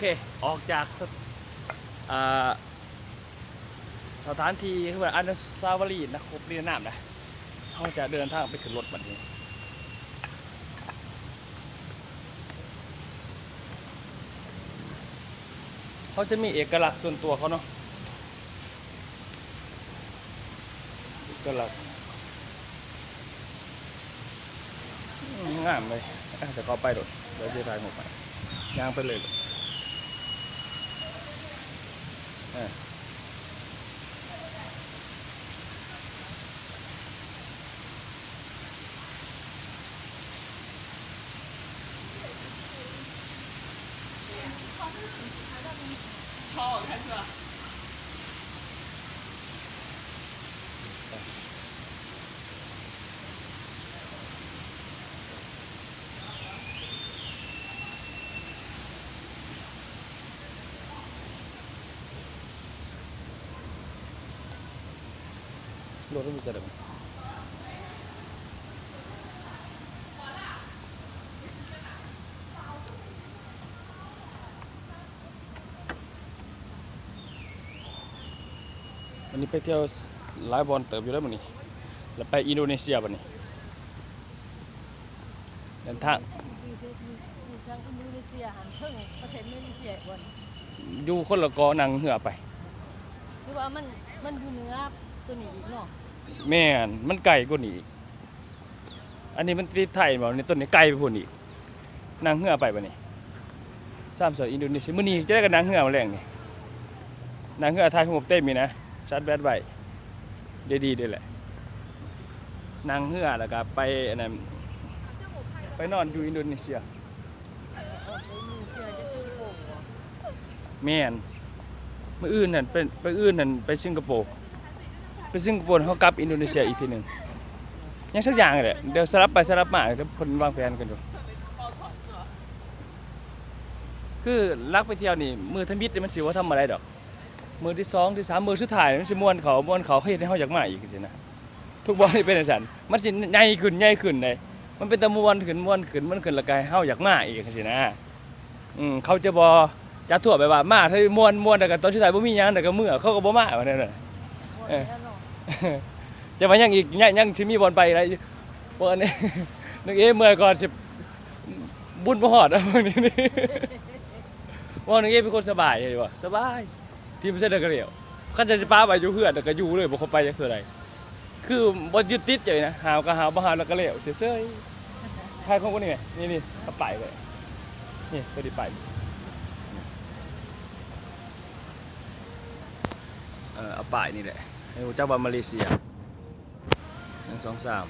เค ออกจากสถานที่คือว่าอนุสาวรีย์นะครบเรียนน้ำนะเขาจะเดินทางไปขึ้นรถบัดนี้เขาจะมีเอกลักษณ์ส่วนตัวเขาเนาะเอกลักษณ์งามเลยแต่เขาไปโดดเดี๋ยวจะถ่ายหมดไปย่างไปเลย เออชอบกันเหรอ รถมันจะเดิมวันนี้ไปเที่ยวหลายบอลเติบอยู่แล้วมันนี้แล้ วไปอินโดนีเซียบันนี้เดินทางอยู่ทางอินโดนีเซียหันเพิ่งประเทศอินโดนีเซียก่อนอยู่คนละกอนังเหือไป คือว่ามันมันอยู่เหนือ ตัวนี้อีกเนาะแม่นมันไกลกว่านี้อีกอันนี้มันติดไทยบ่นี่ต้นนี้ไกลไปพุ่นอีกนั่งเหือไปบัดนี้สามสอยอินโดนีเซียมื้อนี้จะได้กันนั่งเหือมาแรงนี่นั่งเหือถ่ายรูปเต็มมีนะชาร์จแบตไว้ได้ดีเด้แหละนั่งเหือแล้วก็ไปอันนั้นไปนอนอยู่อินโดนีเซียเอออินโดนีเซียจะซื้อโป่งบ่แม่นมื้ออื่นนั่นเป็นไปอื่นนั่นไปสิงคโปร์ ไปสิงคโปร์เขากลับอินโดนีเซียอีกทีหนึ่งยังสักอย่างเลยเดี๋ยวสลับไปสลับมาเดี๋ยวเพิ่นวางแผนกันอยู่คือลักไปเที่ยวนี่มือทมิตนี่มันสิว่าทำอะไรดอก มือที่สองที่สามมือสุดท้ายมันสิมวนเขามวนเขาเขาเฮ็ดให้เฮาอยากมาอีกสินะทุกบ่นี่เป็นจังซั่นมันสิใหญ่ขึ้นใหญ่ขึ้นเลยมันเป็นตะมวนขึ้นมวนขึ้นมันขึ้นละกายเฮาอยากมาอีกสินะอืมเขาจะบ่จะทั่วไปว่ามาถ้ามวนมวนแต่ก็ตอนสุดท้ายบ่มียังแต่ก็เมื่อเขาก็บ่มาว่านั่นน่ะบ่เออแล้วเนาะ จะมายังอีกยังยังสิมีบอลไปอะไรบอันนี้นึกเอ๊ะเมื่อก่อนสิบุญบ่ฮอดอะวันนี้นี่ว่านึกเอ๊ะเป็นคนสบายเลยวะสบาย ทีมเส้นเดกระเดียวคันจะสิป้าไปอยู่เฮือนแต่ก็อยู่เลยบ่เข้าไปจักเท่าใดคือบ่ยึดติดใจนะหาวก็หาวบ่หาวแล้วก็แล้วเฉยๆทายของคนนี้ไงนี่นี่เอาไปเลยนี่ตัวนี้ไปเออเอาป้ายนี่แหละ ให้รู้จัว่ามาเลเซียหนึ่งสองสาม